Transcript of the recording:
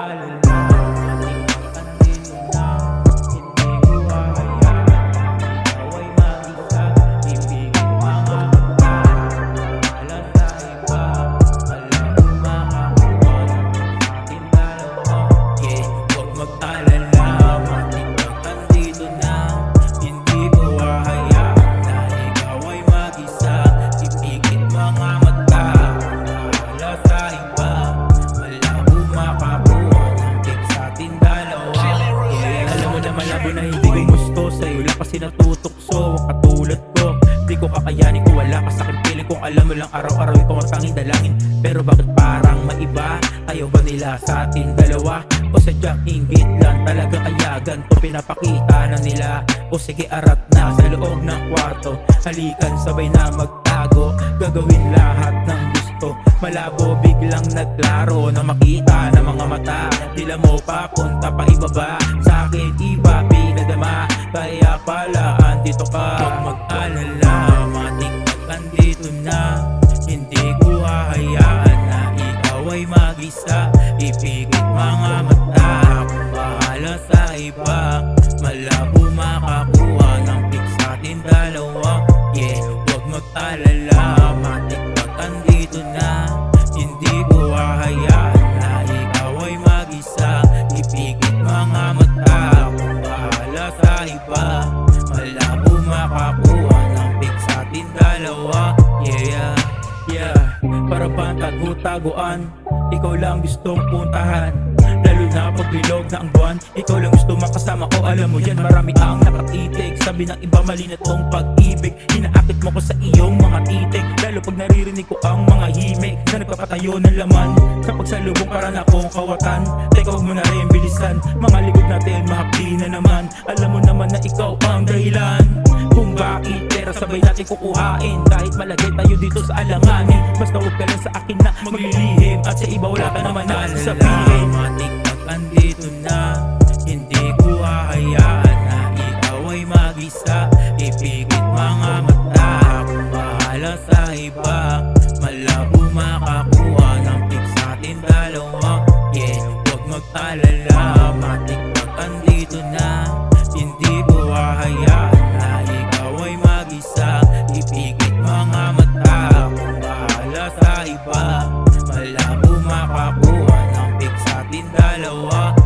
mag-alala na malabo na hindi ko gusto. Sa'yo lang kasi natutokso Ang katulad ko. Di ko kakayanin kung wala ka sa akin Piling kong alam mo lang araw-araw Ikaw ang tanging dalangin. Pero bakit parang maiba? Ayaw ba nila sa ating dalawa? O sadyang inggit lang Talaga kaya ganito pinapakita na nila. O sige arat na sa loob ng kwarto. Halikan sabay na magtago. Gagawin lahat ng gusto. Malabo biglang nagklaro Na makita ng mga mata. Dila mo papunta pa ibaba. Sa akin Kaya pala andito ka. Huwag mag-alala Matik andito na. Hindi ko hahayaan na ikaw ay mag-isa. Ipigit mga mata bahala sa iba. Malabo makakuha ng pick sa ating dalawa. Yeah, huwag mag-alala Matik dalawa Yeah, yeah Para ba tago-taguan Ikaw lang gustong puntahan. Lalo na pag bilog na ang buwan Ikaw lang gusto makasama ko. Alam mo yan marami ang nakatitig Sabi ng iba mali na tong pag-ibig. Inaakit mo ko sa iyong mga titig. Lalo pag naririnig ko ang mga himig Na nagpapatayo ng laman. Sa pagsalubong para na akong kawatan Teka huwag mo na rin bilisan. Mga likod natin mahapdi na naman. Alam mo naman na ikaw ang dahilan sabay natin kukuhain. Kahit malagay tayo dito sa alanganin. Basta huwag ka lang sa akin na maglilihim. At sa iba wala ka naman na sasabihin Matik pag andito na Hindi ko hahayaan na ikaw ay mag-isa. Ipigit mga mata Kung bahala sa iba. Malabo makakuha ng pick sa ating dalawa. Yeah, huwag mag-alala. Matik andito na Hindi ko hahayaan dalawa.